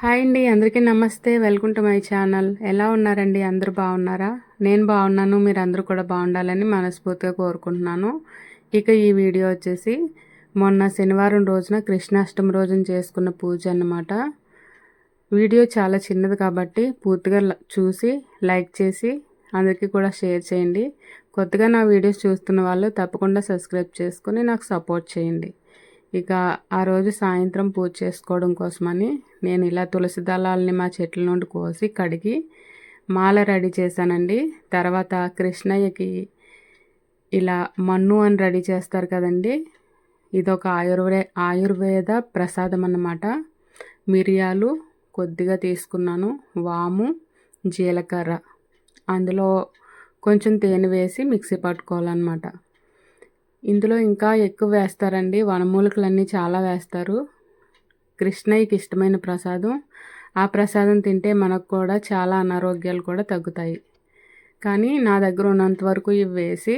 Hi అండి అందరికీ నమస్తే. Welcome to my channel. ఎలా ఉన్నారండి? అందరూ బాగున్నారా? నేను బాగున్నాను. మీరు అందరూ కూడా బాగుండాలని మనస్ఫూర్తిగా కోరుకుంటున్నాను. ఇక ఈ వీడియో వచ్చేసి మొన్న శనివారం రోజున కృష్ణాష్టమి రోజున చేసుకున్న పూజ అన్నమాట. వీడియో చాలా చిన్నది కాబట్టి పూర్తిగా చూసి లైక్ చేసి అందరికీ కూడా షేర్ చేయండి. కొత్తగా నా వీడియోస్ చూస్తున్న వాళ్ళు తప్పకుండా సబ్స్క్రైబ్ చేసుకొని నాకు సపోర్ట్ చేయండి. ఇక ఆ రోజు సాయంత్రం పూజ చేసుకోవడం కోసమని నేను ఇలా తులసి దళాలని మా చెట్ల నుండి కోసి కడిగి మాల రెడీ చేశానండి. తర్వాత కృష్ణయ్యకి ఇలా మన్ను అని రెడీ చేస్తారు కదండి. ఇది ఒక ఆయుర్వే ఆయుర్వేద ప్రసాదం అన్నమాట. మిరియాలు కొద్దిగా తీసుకున్నాను. వాము జీలకర్ర. అందులో కొంచెం తేనె వేసి మిక్సీ పట్టుకోవాలన్నమాట. ఇందులో ఇంకా ఎక్కువ వేస్తారండి. వనమూలికలన్నీ చాలా వేస్తారు. కృష్ణయ్యకి ఇష్టమైన ప్రసాదం. ఆ ప్రసాదం తింటే మనకు కూడా చాలా అనారోగ్యాలు కూడా తగ్గుతాయి. కానీ నా దగ్గర ఉన్నంత వరకు ఇవి వేసి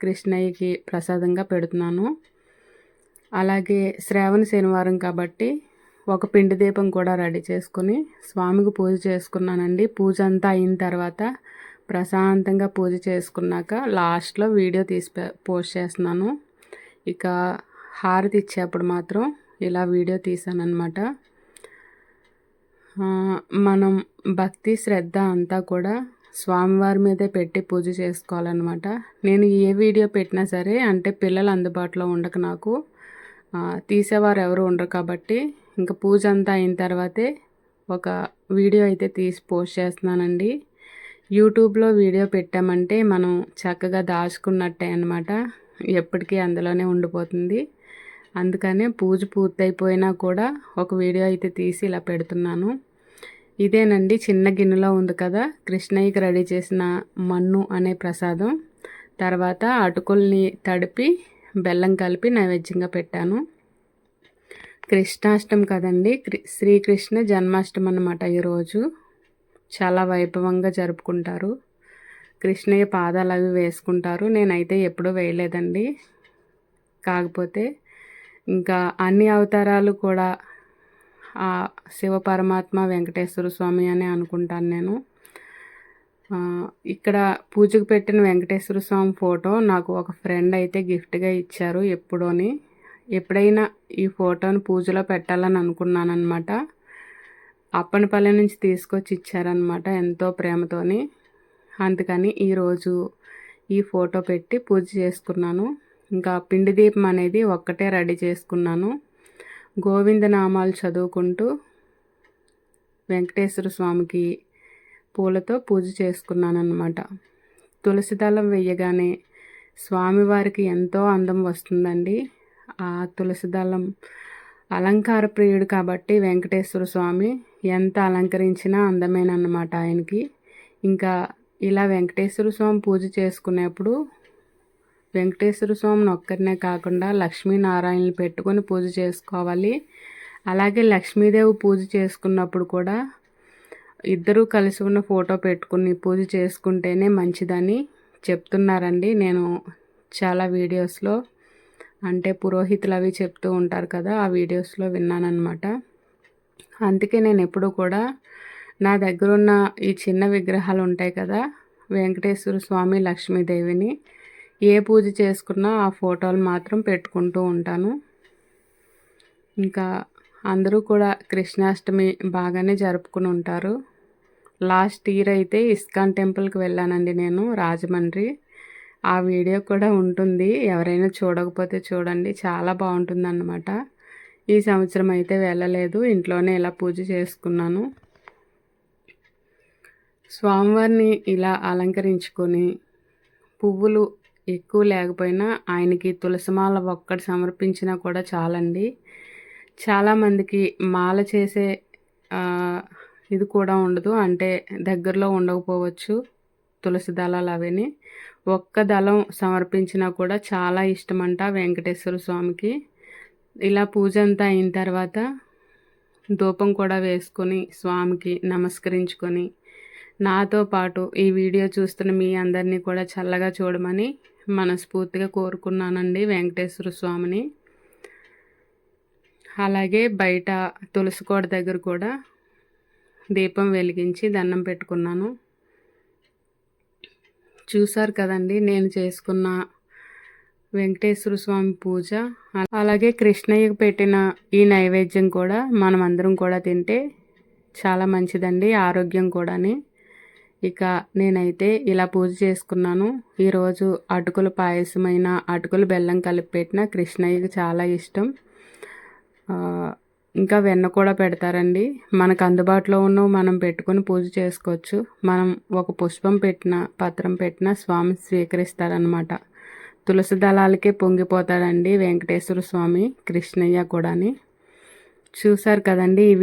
కృష్ణయ్యకి ప్రసాదంగా పెడుతున్నాను. అలాగే శ్రావణ శనివారం కాబట్టి ఒక పిండి దీపం కూడా రెడీ చేసుకుని స్వామికి పూజ చేసుకున్నానండి. పూజ అంతా అయిన తర్వాత ప్రశాంతంగా పూజ చేసుకున్నాక లాస్ట్లో వీడియో తీసి పోస్ట్ చేస్తున్నాను. ఇక హారతి ఇచ్చేప్పుడు మాత్రం ఇలా వీడియో తీసాను అనమాట మనం భక్తి శ్రద్ధ అంతా కూడా స్వామివారి మీదే పెట్టి పూజ చేసుకోవాలన్నమాట. నేను ఏ వీడియో పెట్టినా సరే అంటే పిల్లలు అందుబాటులో ఉండక నాకు. తీసేవారు ఎవరు ఉండరు కాబట్టి ఇంకా పూజ అంతా అయిన తర్వాతే ఒక వీడియో అయితే తీసి పోస్ట్ చేస్తున్నానండి. యూట్యూబ్లో వీడియో పెట్టామంటే మనం చక్కగా దాచుకున్నట్టే అనమాట ఎప్పటికీ అందులోనే ఉండిపోతుంది. అందుకనే పూజ పూర్తయిపోయినా కూడా ఒక వీడియో అయితే తీసి ఇలా పెడుతున్నాను. ఇదేనండి చిన్న గిన్నెలో ఉంది కదా కృష్ణయ్యకి రెడీ చేసిన మన్ను అనే ప్రసాదం. తర్వాత అటుకుల్ని తడిపి బెల్లం కలిపి నైవేద్యంగా పెట్టాను. కృష్ణాష్టమి కదండి శ్రీకృష్ణ జన్మాష్టమి అన్నమాట ఈరోజు. చాలా వైభవంగా జరుపుకుంటారు. కృష్ణయ్య పాదాలు అవి వేసుకుంటారు. నేనైతే ఎప్పుడూ వేయలేదండి. కాకపోతే ఇంకా అన్ని అవతారాలు కూడా ఆ శివ పరమాత్మ వెంకటేశ్వర స్వామి అని అనుకుంటాను నేను. ఇక్కడ పూజకు పెట్టిన వెంకటేశ్వర స్వామి ఫోటో నాకు ఒక ఫ్రెండ్ అయితే గిఫ్ట్గా ఇచ్చారు ఎప్పుడోని. ఎప్పుడైనా ఈ ఫోటోని పూజలో పెట్టాలని అనుకున్నాను అనమాట అప్పనపల్లి నుంచి తీసుకొచ్చి ఇచ్చారనమాట ఎంతో ప్రేమతోని. అందుకని ఈరోజు ఈ ఫోటో పెట్టి పూజ చేసుకున్నాను. ఇంకా పిండి దీపం అనేది ఒక్కటే రెడీ చేసుకున్నాను. గోవింద నామాలు చదువుకుంటూ వెంకటేశ్వర స్వామికి పూలతో పూజ చేసుకున్నాను అనమాట తులసి వేయగానే స్వామివారికి ఎంతో అందం వస్తుందండి. ఆ తులసిదళం అలంకార ప్రియుడు కాబట్టి వెంకటేశ్వర స్వామి ఎంత అలంకరించినా అందమైన అన్నమాట ఆయనకి. ఇంకా ఇలా వెంకటేశ్వర స్వామి పూజ చేసుకునేప్పుడు వెంకటేశ్వర స్వామిని ఒక్కరినే కాకుండా లక్ష్మీనారాయణని పెట్టుకొని పూజ చేసుకోవాలి. అలాగే లక్ష్మీదేవి పూజ చేసుకున్నప్పుడు కూడా ఇద్దరూ కలిసి ఉన్న ఫోటో పెట్టుకుని పూజ చేసుకుంటేనే మంచిదని చెప్తున్నారండి. నేను చాలా వీడియోస్లో అంటే పురోహితులు అవి చెప్తూ ఉంటారు కదా ఆ వీడియోస్లో విన్నానమాట అందుకే నేను ఎప్పుడు కూడా నా దగ్గర ఉన్న ఈ చిన్న విగ్రహాలు ఉంటాయి కదా వెంకటేశ్వర స్వామి లక్ష్మీదేవిని ఏ పూజ చేసుకున్నా ఆ ఫోటోలు మాత్రం పెట్టుకుంటూ ఉంటాను. ఇంకా అందరూ కూడా కృష్ణాష్టమి బాగానే జరుపుకుని ఉంటారు. లాస్ట్ ఇయర్ అయితే ఇస్కాన్ టెంపుల్కి వెళ్ళానండి నేను రాజమండ్రి. ఆ వీడియో కూడా ఉంటుంది. ఎవరైనా చూడకపోతే చూడండి. చాలా బాగుంటుంది అన్నమాట ఈ సంవత్సరం అయితే వెళ్ళలేదు. ఇంట్లోనే ఇలా పూజ చేసుకున్నాను. స్వామివారిని ఇలా అలంకరించుకొని పువ్వులు ఎక్కువ లేకపోయినా ఆయనకి తులసిమాల ఒక్కటి సమర్పించినా కూడా చాలండి. చాలామందికి మాల చేసే ఇది కూడా ఉండదు. అంటే దగ్గరలో ఉండకపోవచ్చు. తులసి దళాలు అవన్నీ ఒక్క దళం సమర్పించినా కూడా చాలా ఇష్టమంట వెంకటేశ్వర స్వామికి. ఇలా పూజ అంతా అయిన తర్వాత ధూపం కూడా వేసుకొని స్వామికి నమస్కరించుకొని నాతో పాటు ఈ వీడియో చూస్తున్న మీ అందరినీ కూడా చల్లగా చూడమని మనస్ఫూర్తిగా కోరుకున్నానండి వెంకటేశ్వర స్వామిని. అలాగే బయట తులసికోట దగ్గర కూడా దీపం వెలిగించి దండం పెట్టుకున్నాను. చూసారు కదండి నేను చేసుకున్న వెంకటేశ్వర స్వామి పూజ. అలాగే కృష్ణయ్యకు పెట్టిన ఈ నైవేద్యం కూడా మనం అందరం కూడా తింటే చాలా మంచిదండి ఆరోగ్యం కూడాని. ఇక నేనైతే ఇలా పూజ చేసుకున్నాను. ఈరోజు అటుకుల పాయసమైన అటుకులు బెల్లం కలిపి పెట్టిన కృష్ణయ్యకి చాలా ఇష్టం. ఇంకా వెన్న కూడా పెడతారండి. మనకు అందుబాటులో ఉన్న మనం పెట్టుకుని పూజ చేసుకోవచ్చు. మనం ఒక పుష్పం పెట్టిన పత్రం పెట్టిన స్వామి స్వీకరిస్తారనమాట తులసి దళాలకే పొంగిపోతాడండి వెంకటేశ్వర స్వామి కృష్ణయ్య కూడాని. చూసారు కదండి ఈ